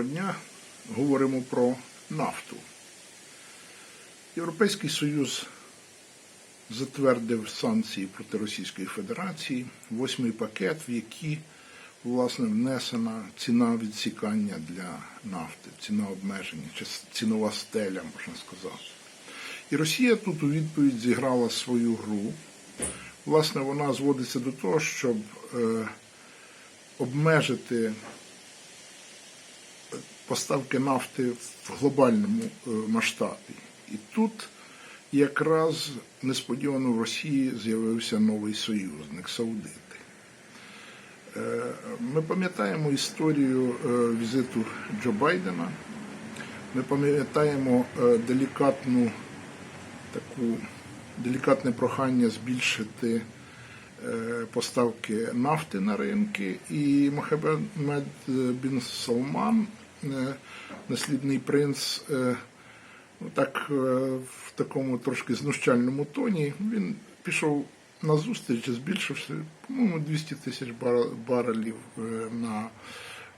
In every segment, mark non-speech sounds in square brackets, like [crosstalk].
Доброго дня. Говоримо про нафту. Європейський Союз затвердив санкції проти Російської Федерації, восьмий пакет, в який власне внесена ціна відсікання для нафти, ціна обмеження, чи цінова стеля, можна сказати. І Росія тут у відповідь зіграла свою гру. Власне, вона зводиться до того, щоб е, обмежити поставки нафти в глобальному е, масштабі. І тут якраз несподівано в Росії з'явився новий союзник Саудити. Е, Ми пам'ятаємо історію е, візиту Джо Байдена. Ми пам'ятаємо делікатну таку делікатне прохання збільшити поставки нафти на ринки. І Мохаммед бін Салман, наслідний принц, е, ну, так е, в такому трошки знущальному тоні, він пішов на зустріч, збільшивши, по-моєму, 200 тисяч барелів е, на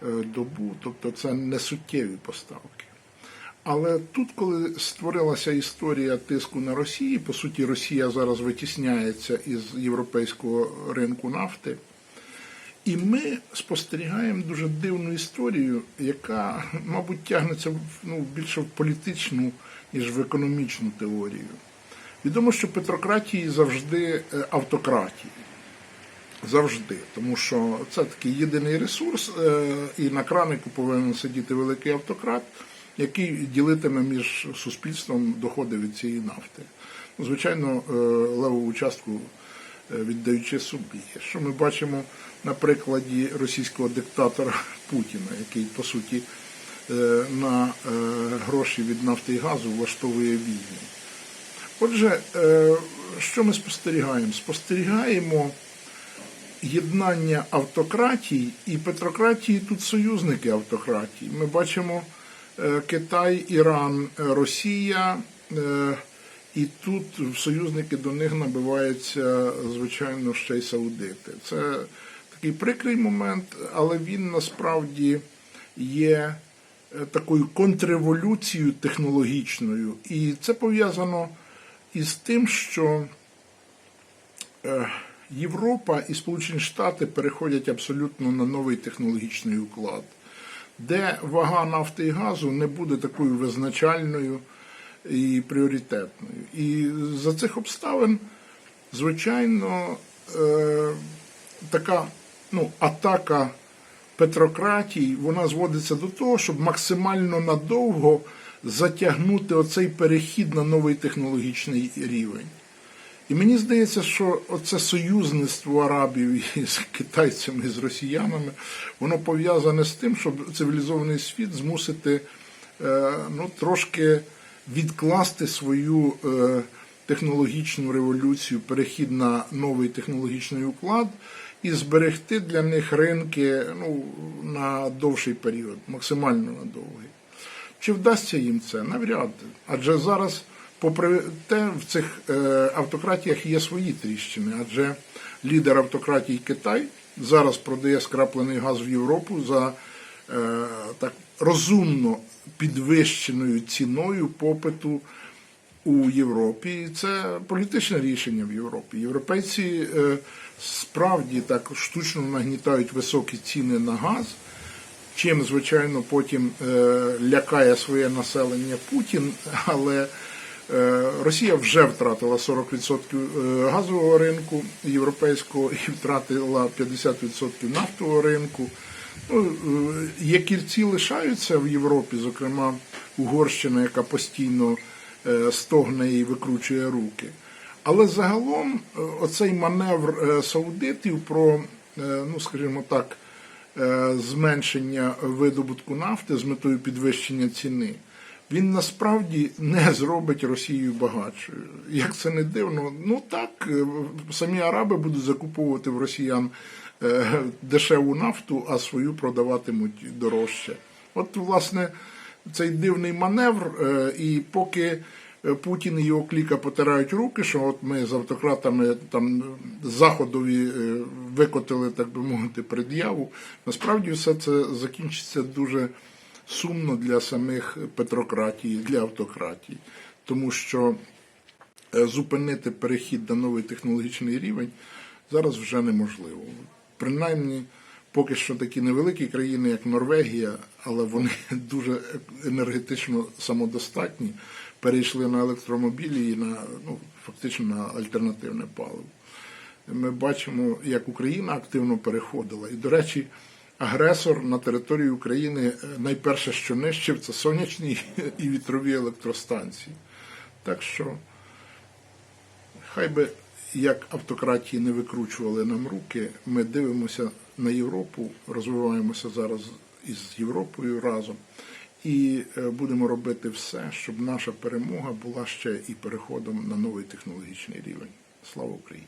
е, добу. Тобто це не суттєві поставки. Але тут, коли створилася історія тиску на Росії, по суті, Росія зараз витісняється із європейського ринку нафти. І ми спостерігаємо дуже дивну історію, яка, мабуть, тягнеться ну, більше в політичну, ніж в економічну теорію. Відомо, що петрократії завжди е, автократії. Завжди, тому що це такий єдиний ресурс, е, і на кранику повинен сидіти великий автократ, який ділитиме між суспільством доходи від цієї нафти. Звичайно, е, левову частку віддаючи собі. Що ми бачимо на прикладі російського диктатора Путіна, який по суті е, на е, гроші від нафти і газу влаштовує війни. Отже, е, що ми спостерігаємо? Спостерігаємо єднання автократій і петрократії тут союзники автократій. Ми бачимо Китай, Іран, Росія, і тут в союзники до них набиваються, звичайно, ще й саудити. Це такий прикрий момент, але він насправді є е, такою контрреволюцією технологічною. І це пов'язано із тим, що е, Європа і Сполучені Штати переходять абсолютно на новий технологічний уклад, де вага нафти і газу не буде такою визначальною і пріоритетною. І за цих обставин, звичайно, е, така ну, атака петрократій, вона зводиться до того, щоб максимально надовго затягнути оцей перехід на новий технологічний рівень. І мені здається, що оце союзництво арабів [laughs] із китайцями, з росіянами, воно пов'язане з тим, щоб цивілізований світ змусити е, ну, трошки відкласти свою е, технологічну революцію, перехід на новий технологічний уклад і зберегти для них ринки ну, на довший період, максимально на довгий. Чи вдасться їм це? Навряд. Адже зараз, попри те, в цих е, автократіях є свої тріщини, адже лідер автократії Китай зараз продає скраплений газ в Європу за е, так розумно підвищеною ціною попиту у Європі. І це політичне рішення в Європі. Європейці е, справді так штучно нагнітають високі ціни на газ чим, звичайно, потім е, лякає своє населення Путін, але е, Росія вже втратила 40% е, газового ринку європейського і втратила 50% нафтового ринку. Ну, е, Якірці лишаються в Європі, зокрема Угорщина, яка постійно стогне і викручує руки. Але загалом е, оцей маневр е, саудитів про, е, ну скажімо так, е, зменшення видобутку нафти з метою підвищення ціни, він насправді не зробить Росію багатшою. Як це не дивно, ну так, е, самі араби будуть закуповувати в росіян е, дешеву нафту, а свою продаватимуть дорожче. От, власне, цей дивний маневр, е, і поки. Путін і його кліка потирають руки, що от ми з автократами там заходові е, викотили, так би мовити, пред'яву. Насправді все це закінчиться дуже сумно для самих Петрократій, для автократій, тому що е, зупинити перехід на новий технологічний рівень зараз вже неможливо. Принаймні, поки що такі невеликі країни, як Норвегія, але вони [laughs] дуже енергетично самодостатні, перейшли на електромобілі і на ну, фактично на альтернативне паливо. Ми бачимо, як Україна активно переходила. І, до речі, агресор на території України е, найперше, що нищив, це сонячні [laughs] і вітрові електростанції. Так що хай би як автократії не викручували нам руки, ми дивимося на Європу, розвиваємося зараз із Європою разом. І е, будемо робити все, щоб наша перемога була ще і переходом на новий технологічний рівень. Слава Україні!